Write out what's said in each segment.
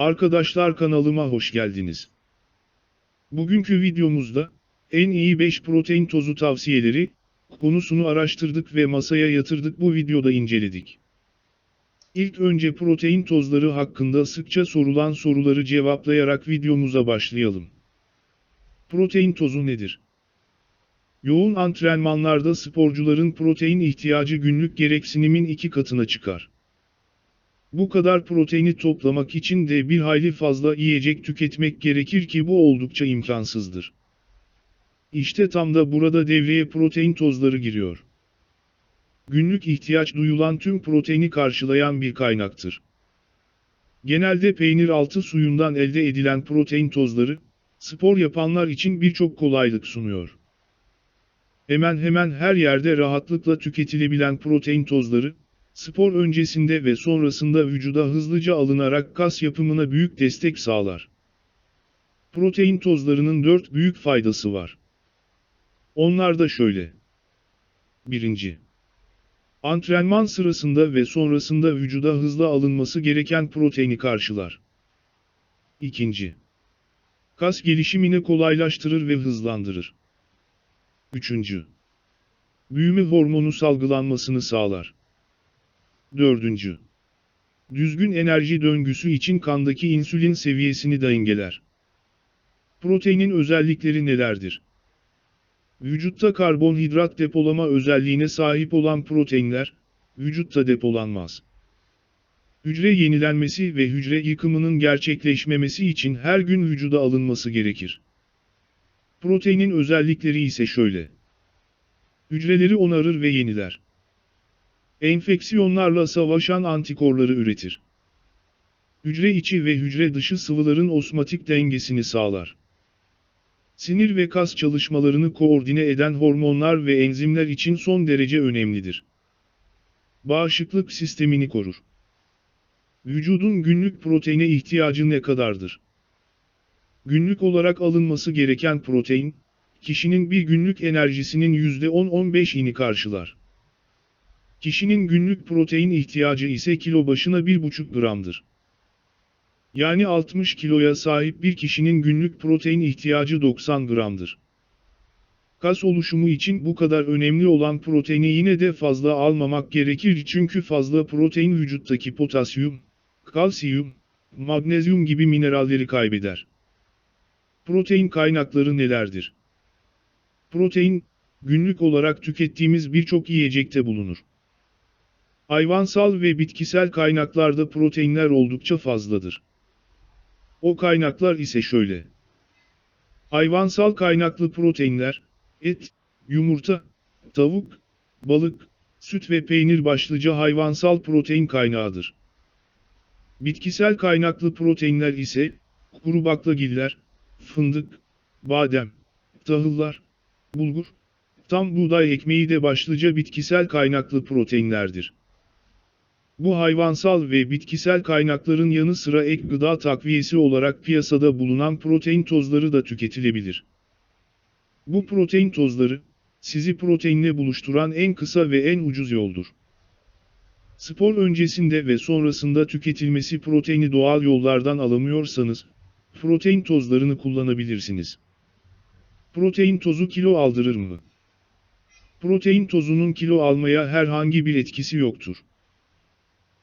Arkadaşlar kanalıma hoş geldiniz. Bugünkü videomuzda en iyi 5 protein tozu tavsiyeleri konusunu araştırdık ve masaya yatırdık bu videoda inceledik. İlk önce protein tozları hakkında sıkça sorulan soruları cevaplayarak videomuza başlayalım. Protein tozu nedir? Yoğun antrenmanlarda sporcuların protein ihtiyacı günlük gereksinimin iki katına çıkar. Bu kadar proteini toplamak için de bir hayli fazla yiyecek tüketmek gerekir ki bu oldukça imkansızdır. İşte tam da burada devreye protein tozları giriyor. Günlük ihtiyaç duyulan tüm proteini karşılayan bir kaynaktır. Genelde peynir altı suyundan elde edilen protein tozları, spor yapanlar için birçok kolaylık sunuyor. Hemen hemen her yerde rahatlıkla tüketilebilen protein tozları, spor öncesinde ve sonrasında vücuda hızlıca alınarak kas yapımına büyük destek sağlar. Protein tozlarının 4 büyük faydası var. Onlar da şöyle. 1. Antrenman sırasında ve sonrasında vücuda hızlı alınması gereken proteini karşılar. 2. Kas gelişimini kolaylaştırır ve hızlandırır. 3. Büyüme hormonu salgılanmasını sağlar. 4. Düzgün enerji döngüsü için kandaki insülin seviyesini dengeler. Proteinin özellikleri nelerdir? Vücutta karbonhidrat depolama özelliğine sahip olan proteinler, vücutta depolanmaz. Hücre yenilenmesi ve hücre yıkımının gerçekleşmemesi için her gün vücuda alınması gerekir. Proteinin özellikleri ise şöyle. Hücreleri onarır ve yeniler. Enfeksiyonlarla savaşan antikorları üretir. Hücre içi ve hücre dışı sıvıların osmatik dengesini sağlar. Sinir ve kas çalışmalarını koordine eden hormonlar ve enzimler için son derece önemlidir. Bağışıklık sistemini korur. Vücudun günlük proteine ihtiyacı ne kadardır? Günlük olarak alınması gereken protein, kişinin bir günlük enerjisinin %10-15'ini karşılar. Kişinin günlük protein ihtiyacı ise kilo başına 1,5 gramdır. Yani 60 kiloya sahip bir kişinin günlük protein ihtiyacı 90 gramdır. Kas oluşumu için bu kadar önemli olan proteini yine de fazla almamak gerekir çünkü fazla protein vücuttaki potasyum, kalsiyum, magnezyum gibi mineralleri kaybeder. Protein kaynakları nelerdir? Protein, günlük olarak tükettiğimiz birçok yiyecekte bulunur. Hayvansal ve bitkisel kaynaklarda proteinler oldukça fazladır. O kaynaklar ise şöyle. Hayvansal kaynaklı proteinler, et, yumurta, tavuk, balık, süt ve peynir başlıca hayvansal protein kaynağıdır. Bitkisel kaynaklı proteinler ise, kuru baklagiller, fındık, badem, tahıllar, bulgur, tam buğday ekmeği de başlıca bitkisel kaynaklı proteinlerdir. Bu hayvansal ve bitkisel kaynakların yanı sıra ek gıda takviyesi olarak piyasada bulunan protein tozları da tüketilebilir. Bu protein tozları, sizi proteinle buluşturan en kısa ve en ucuz yoldur. Spor öncesinde ve sonrasında tüketilmesi proteini doğal yollardan alamıyorsanız, protein tozlarını kullanabilirsiniz. Protein tozu kilo aldırır mı? Protein tozunun kilo almaya herhangi bir etkisi yoktur.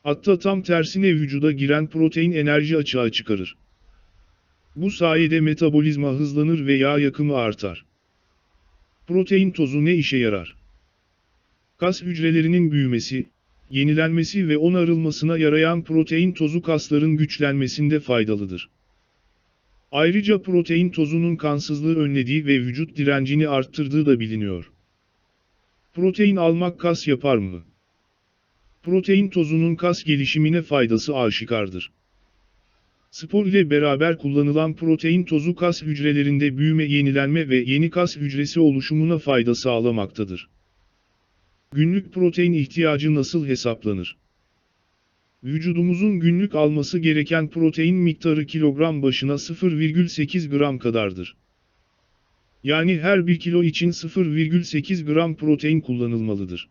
Hatta tam tersine vücuda giren protein enerji açığa çıkarır. Bu sayede metabolizma hızlanır ve yağ yakımı artar. Protein tozu ne işe yarar? Kas hücrelerinin büyümesi, yenilenmesi ve onarılmasına yarayan protein tozu kasların güçlenmesinde faydalıdır. Ayrıca protein tozunun kansızlığı önlediği ve vücut direncini arttırdığı da biliniyor. Protein almak kas yapar mı? Protein tozunun kas gelişimine faydası aşikardır. Spor ile beraber kullanılan protein tozu kas hücrelerinde büyüme, yenilenme ve yeni kas hücresi oluşumuna fayda sağlamaktadır. Günlük protein ihtiyacı nasıl hesaplanır? Vücudumuzun günlük alması gereken protein miktarı kilogram başına 0,8 gram kadardır. Yani her 1 kilo için 0,8 gram protein kullanılmalıdır.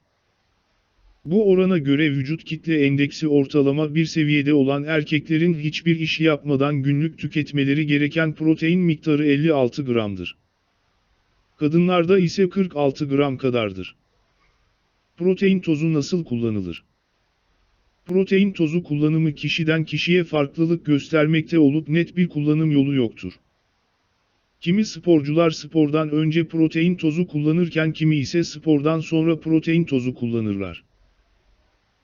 Bu orana göre vücut kitle endeksi ortalama bir seviyede olan erkeklerin hiçbir iş yapmadan günlük tüketmeleri gereken protein miktarı 56 gramdır. Kadınlarda ise 46 gram kadardır. Protein tozu nasıl kullanılır? Protein tozu kullanımı kişiden kişiye farklılık göstermekte olup net bir kullanım yolu yoktur. Kimi sporcular spordan önce protein tozu kullanırken kimi ise spordan sonra protein tozu kullanırlar.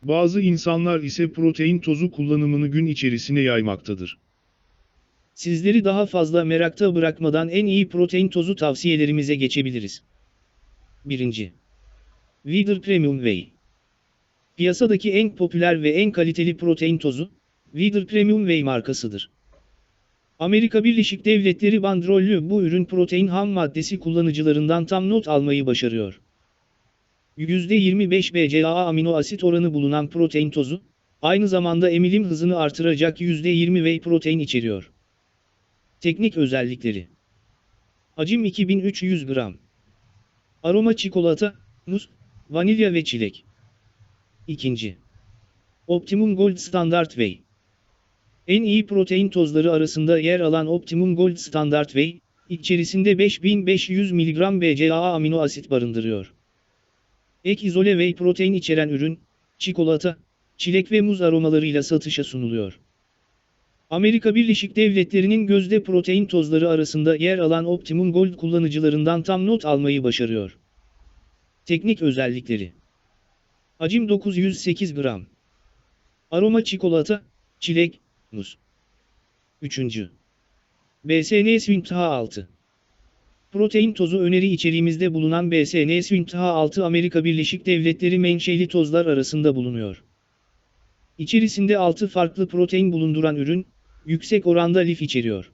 Bazı insanlar ise protein tozu kullanımını gün içerisine yaymaktadır. Sizleri daha fazla merakta bırakmadan en iyi protein tozu tavsiyelerimize geçebiliriz. 1. Wither Premium Whey Piyasadaki en popüler ve en kaliteli protein tozu, Wither Premium Whey markasıdır. Amerika Birleşik Devletleri bandrollü bu ürün protein ham maddesi kullanıcılarından tam not almayı başarıyor. %25 BCAA amino asit oranı bulunan protein tozu, aynı zamanda emilim hızını artıracak %20 whey protein içeriyor. Teknik özellikleri Hacim 2300 gram Aroma çikolata, muz, vanilya ve çilek. İkinci. Optimum Gold Standard Whey En iyi protein tozları arasında yer alan Optimum Gold Standard Whey, içerisinde 5500 mg BCAA amino asit barındırıyor. Ek izole whey protein içeren ürün, çikolata, çilek ve muz aromalarıyla satışa sunuluyor. Amerika Birleşik Devletleri'nin gözde protein tozları arasında yer alan Optimum Gold kullanıcılarından tam not almayı başarıyor. Teknik özellikleri Hacim 908 gram Aroma çikolata, çilek, muz 3. BSN Swing 6 Protein tozu öneri içeriğimizde bulunan BSN Swing 6 Amerika Birleşik Devletleri menşeli tozlar arasında bulunuyor. İçerisinde 6 farklı protein bulunduran ürün, yüksek oranda lif içeriyor.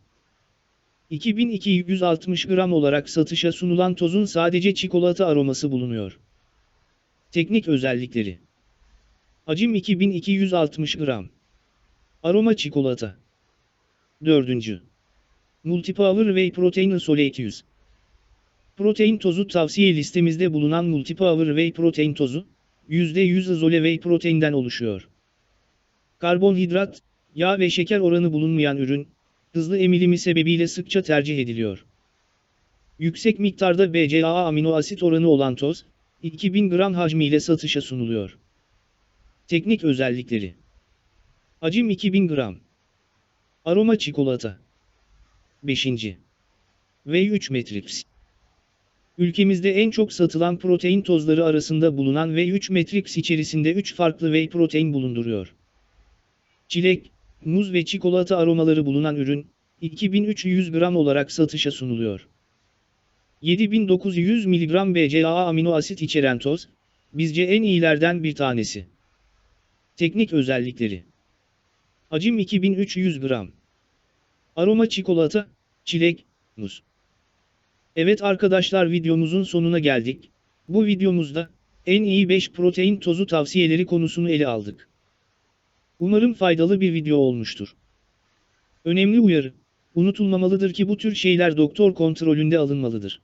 2260 gram olarak satışa sunulan tozun sadece çikolata aroması bulunuyor. Teknik özellikleri Hacim 2260 gram Aroma çikolata 4. Multipower Whey Protein Isolate 100 Protein tozu tavsiye listemizde bulunan Multipower Whey Protein tozu, %100 izole whey proteinden oluşuyor. Karbonhidrat, yağ ve şeker oranı bulunmayan ürün, hızlı emilimi sebebiyle sıkça tercih ediliyor. Yüksek miktarda BCAA amino asit oranı olan toz, 2000 gram hacmiyle satışa sunuluyor. Teknik özellikleri Hacim 2000 gram Aroma çikolata 5. Ve 3 Matrix Ülkemizde en çok satılan protein tozları arasında bulunan ve 3 Matrix içerisinde 3 farklı whey protein bulunduruyor. Çilek, muz ve çikolata aromaları bulunan ürün, 2300 gram olarak satışa sunuluyor. 7900 mg BCAA amino asit içeren toz, bizce en iyilerden bir tanesi. Teknik özellikleri Hacim 2300 gram Aroma çikolata, çilek, muz Evet arkadaşlar videomuzun sonuna geldik. Bu videomuzda, en iyi 5 protein tozu tavsiyeleri konusunu ele aldık. Umarım faydalı bir video olmuştur. Önemli uyarı, unutulmamalıdır ki bu tür şeyler doktor kontrolünde alınmalıdır.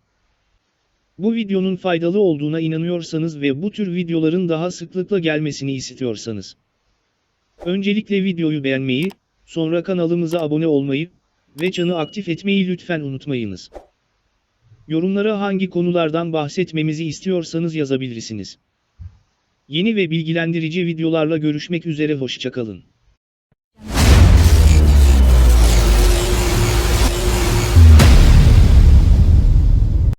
Bu videonun faydalı olduğuna inanıyorsanız ve bu tür videoların daha sıklıkla gelmesini istiyorsanız. Öncelikle videoyu beğenmeyi, sonra kanalımıza abone olmayı ve çanı aktif etmeyi lütfen unutmayınız. Yorumlara hangi konulardan bahsetmemizi istiyorsanız yazabilirsiniz. Yeni ve bilgilendirici videolarla görüşmek üzere hoşçakalın.